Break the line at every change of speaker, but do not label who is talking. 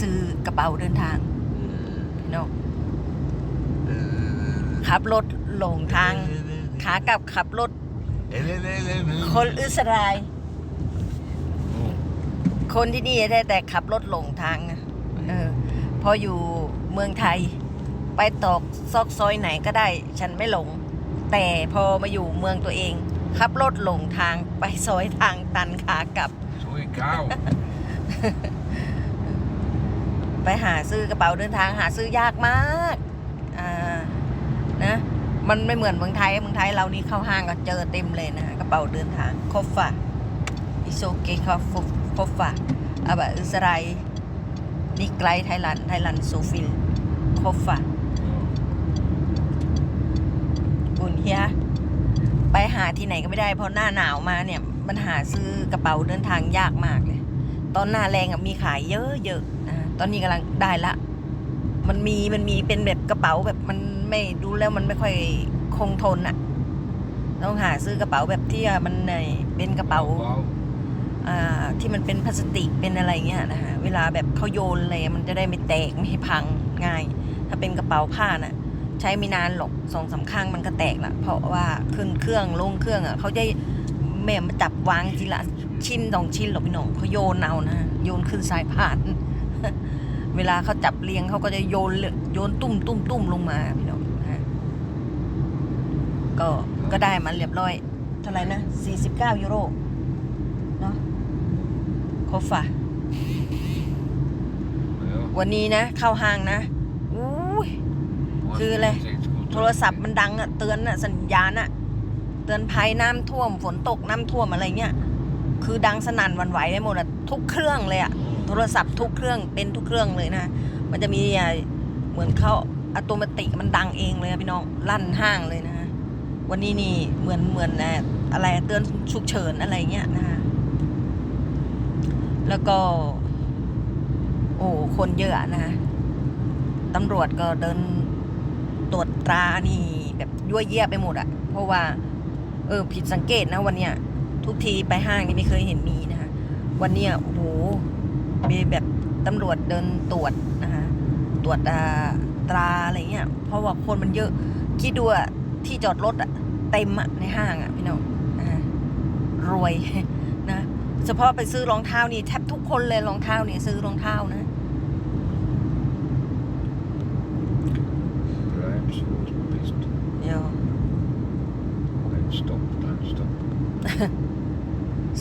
ซื้อกระเป๋าเดินทางพี่น้องขับรถหลงทางขากลับขับรถ คนอิสราเอลคนที่นี่ได้แต่ขับรถหลงทางอะเออพออยู่เมืองไทย ไปตอกซอกซอยไหนก็ได้ ฉันไม่หลง แต่พอมาอยู่เมืองตัวเอง ขับรถหลงทางไปซอยทางตันขากลับ
Sorry, cow.
ไปหาซื้อกระเป๋าเดินทางหาซื้อยากมากอ่านะมันไม่เหมือนเมืองไทยเมืองไทยเรานี่เข้าห้างก็เจอเต็มเลยนะกระเป๋าเดินทางคอฟฟะอิโซเกคอฟคอฟฟะอาบะอิสรนี่ไกลไทยแลนไทยแลนด์โซฟิลคอฟฟะอุ่นเฮียไปหาที่ไหนก็ไม่ได้เพราะหน้าหนาวมาเนี่ยมันหาซื้อกระเป๋าเดินทางยากมากเลย ตอนหน้าแรงมีขายเยอะๆนะ ตอนนี้กำลังได้ละ มันมีมันมีเป็นแบบกระเป๋าแบบมันไม่ดูแล้วมันไม่ค่อยคงทนอะต้องหาซื้อกระเป๋าแบบที่มันในเป็นกระเป๋า
Wow.
อ่าที่มันเป็นพลาสติกเป็นอะไรเงี้ยนะฮะเวลาแบบเขาโยนอะไรมันจะได้ไม่แตกไม่ให้พังง่าย ถ้าเป็นกระเป๋าผ้าน่ะ ใช้ไม่นานหรอกสองสามครั้งมันก็แตกละเพราะว่าขึ้นเครื่องลงเครื่องอะเขาจะแม่มาจับวางทีละชิ้นสองชิ้นหรอกพี่น้องเขาโยนเอานะโยนขึ้นสายพาน เวลาเขาจับเรียงเขาก็จะโยนเลยโยนตุ้มตุ้มตุ้มลงมาพี่น้องฮะก็ก็ได้มาเรียบร้อย เท่าไหร่นะ49ยูโรเนาะครบฝ่ะ
Yeah.
วันนี้นะ เข้าห้างนะอู้ย
One
Cứ
thing
lê.
takes good
โทรศัพท์มันดังอะเตือนอะสัญญาณอะเตือนภัยน้ำท่วมฝนตกน้ำท่วมอะไรเงี้ยคือดังสนั่นวันไหวไปหมดอะทุกเครื่องเลยอะ โทรศัพท์ทุกเครื่องเป็นทุกเครื่องเลยนะ มันจะมีเหมือนเขาอัตโนมัติมันดังเองเลยพี่น้องลั่นห้างเลยนะวันนี้นี่เหมือนเหมือนอะไรเตือนฉุกเฉินอะไรเงี้ยนะคะแล้วก็ โอ้คนเยอะนะตำรวจก็เดินตรวจตรานี่แบบยั่วเยี่ยไปหมดอะเพราะว่า เออผิดสังเกตนะวันเนี้ยทุกทีไปห้างนี่ไม่เคยเห็นมีนะคะวันเนี้ยโอ้โห มีแบบตำรวจเดินตรวจนะคะตรวจอ่าตราอะไรเงี้ย เพราะว่าคนมันเยอะ คิดดูอะที่จอดรถอะเต็มอะในห้างอะพี่น้องนะคะรวยนะเฉพาะไปซื้อรองเท้านี่แทบทุกคนเลยรองเท้านี่ซื้อรองเท้านะ
Grimes was pissed.
เดี๋ยว
Don't stop, don't stop.